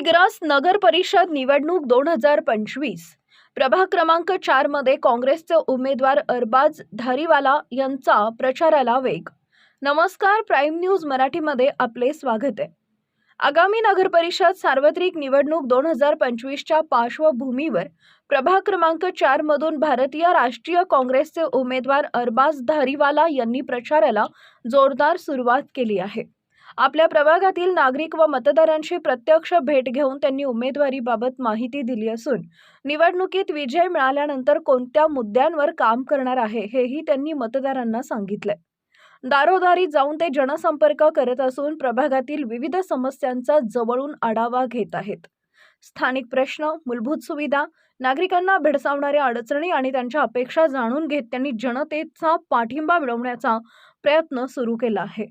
दिग्रस नगर परिषद निवडणूक दोन हजार पंचवीस. प्रभाग क्रमांक चारमध्ये काँग्रेसचे उमेदवार अरबाज धारीवाला यांचा प्रचाराला वेग. नमस्कार प्राईम न्यूज मराठीमध्ये आपले स्वागत आहे. आगामी नगर परिषद सार्वत्रिक निवडणूक दोन हजार पंचवीसच्या पार्श्वभूमीवर प्रभाग क्रमांक चार मधून भारतीय राष्ट्रीय काँग्रेसचे उमेदवार अरबाज धारीवाला यांनी प्रचाराला जोरदार सुरुवात केली आहे. आपल्या प्रभागातील नागरिक व मतदारांशी प्रत्यक्ष भेट घेऊन त्यांनी उमेदवारीबाबत माहिती दिली असून निवडणुकीत विजय मिळाल्यानंतर कोणत्या मुद्द्यांवर काम करणार आहे हेही त्यांनी मतदारांना सांगितलंय. दारोदारी जाऊन ते जनसंपर्क करत असून प्रभागातील विविध समस्यांचा जवळून आढावा घेत आहेत. स्थानिक प्रश्न मूलभूत सुविधा नागरिकांना भेडसावणाऱ्या अडचणी आणि त्यांच्या अपेक्षा जाणून घेत त्यांनी जनतेचा पाठिंबा मिळवण्याचा प्रयत्न सुरू केला आहे.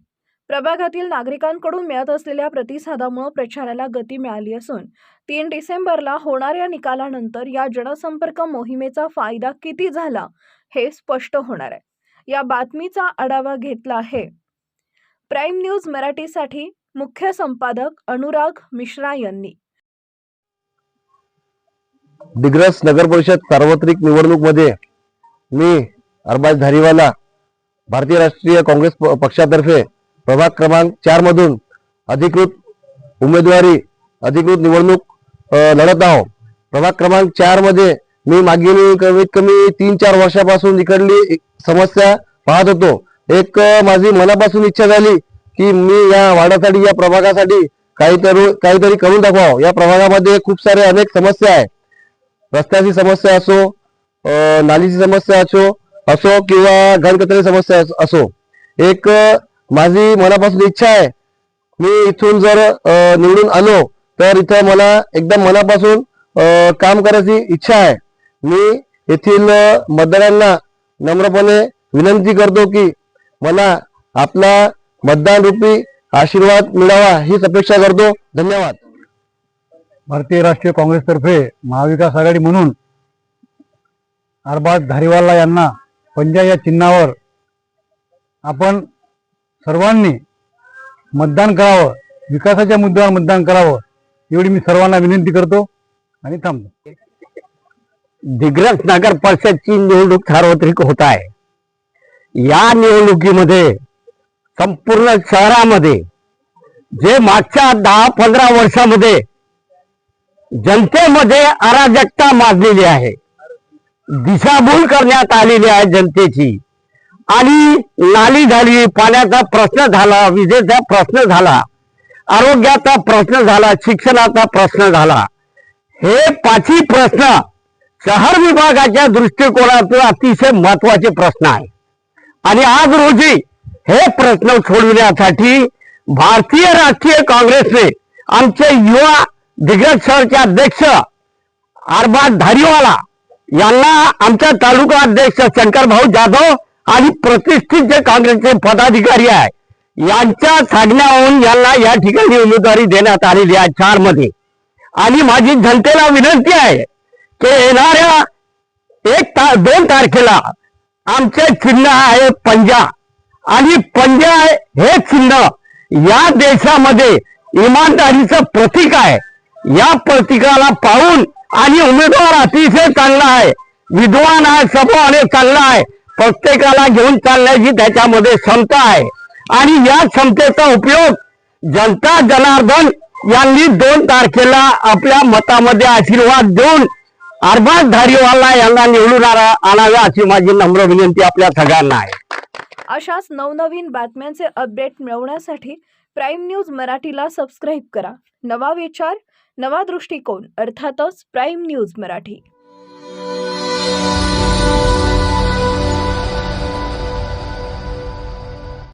प्रभागातील नागरिकांकडून मिळत असलेल्या प्रतिसादामुळे प्रचाराला गती मिळाली असून तीन डिसेंबरला होणाऱ्या निकालानंतर या जनसंपर्क मोहिमेचा फायदा किती झाला हे स्पष्ट होणार आहे. या बातमीचा आढावा घेतला आहे. प्राईम न्यूज मराठीसाठी मुख्य संपादक अनुराग मिश्रा यांनी. दिग्रस नगर परिषद सार्वत्रिक निवडणूकमध्ये मी अरबाज धारीवाला भारतीय राष्ट्रीय काँग्रेस प- पक्षातर्फे प्रभाग क्रमांक चार मधून अधिकृत उमेदवारी अधिकृत निवडणूक लढत आहोत. प्रभाग क्रमांक चारमध्ये मी मागील कमीत कमी तीन चार वर्षापासून इकडली समस्या पाहत होतो. एक माझी मनापासून इच्छा झाली की मी या वाड्यासाठी या प्रभागासाठी काहीतरी काहीतरी करून दाखवावं. या प्रभागामध्ये खूप सारे अनेक समस्या आहे रस्त्याची समस्या असो नालीची समस्या असो असो किंवा घनकचऱ्याची समस्या असो. एक माझी मनापासून इच्छा आहे. मी इथून जर निवडून आलो तर इथं मला एकदम मनापासून काम करायची इच्छा आहे. मी येथील मतदारांना नम्रपणे विनंती करतो की मला आपला मतदान रूपी आशीर्वाद मिळावा हीच अपेक्षा करतो. धन्यवाद. भारतीय राष्ट्रीय काँग्रेसतर्फे महाविकास आघाडी म्हणून अरबाज धारीवाला यांना पंजा या चिन्हावर आपण सर्वांनी मतदान करावं विकासाच्या मुद्द्यावर मतदान करावं एवढी मी सर्वांना विनंती करतो आणि थांबतो. दिग्रस नगर परिषदची निवडणूक सार्वत्रिक होत आहे. या निवडणुकीमध्ये संपूर्ण शहरामध्ये जे मागच्या दहा पंधरा वर्षामध्ये जनतेमध्ये अराजकता माजलेली आहे दिशाभूल करण्यात आलेली आहे जनतेची. आणि नाली झाली पाण्याचा प्रश्न झाला विजेचा प्रश्न झाला आरोग्याचा प्रश्न झाला शिक्षणाचा प्रश्न झाला. हे पाचही प्रश्न शहर विभागाच्या दृष्टिकोनातून अतिशय महत्त्वाचे प्रश्न आहे आणि आज रोजी हे प्रश्न सोडविण्यासाठी भारतीय राष्ट्रीय काँग्रेसने आमचे युवा दिग्गज शहरचे अध्यक्ष अरबाज धारीवाला यांना आमच्या तालुका अध्यक्ष शंकर भाऊ जाधव आणि प्रतिष्ठित जे काँग्रेसचे पदाधिकारी आहे यांच्या सांगण्याहून यांना या ठिकाणी उमेदवारी देण्यात आलेली आहे चारमध्ये आणि माझी जनतेला विनंती आहे की येणाऱ्या एक ता दोन तारखेला आमचे चिन्ह आहे पंजा. आणि पंजा हे चिन्ह या देशामध्ये इमानदारीचं प्रतीक आहे. या प्रतीकाला पाहून आणि उमेदवार अतिशय चांगला आहे. विद्वान आहे स्वभावाने चांगला आहे. प्रत्येकाला घेऊन चालण्याची त्याच्यामध्ये क्षमता आहे. आणि या क्षमतेचा उपयोग जनता जनार्दन यांनी दोन तारखेला आपल्या मतामध्ये आशीर्वाद देऊन अरबाज धारीवाला यांना निवडून आला- आणावे अशी माझी नम्र विनंती आपल्या सगळ्यांना आहे. अशाच नवनवीन बातम्यांचे अपडेट मिळवण्यासाठी प्राईम न्यूज मराठीला सबस्क्राईब करा. नवा विचार नवा दृष्टिकोन अर्थातच प्राईम न्यूज मराठी.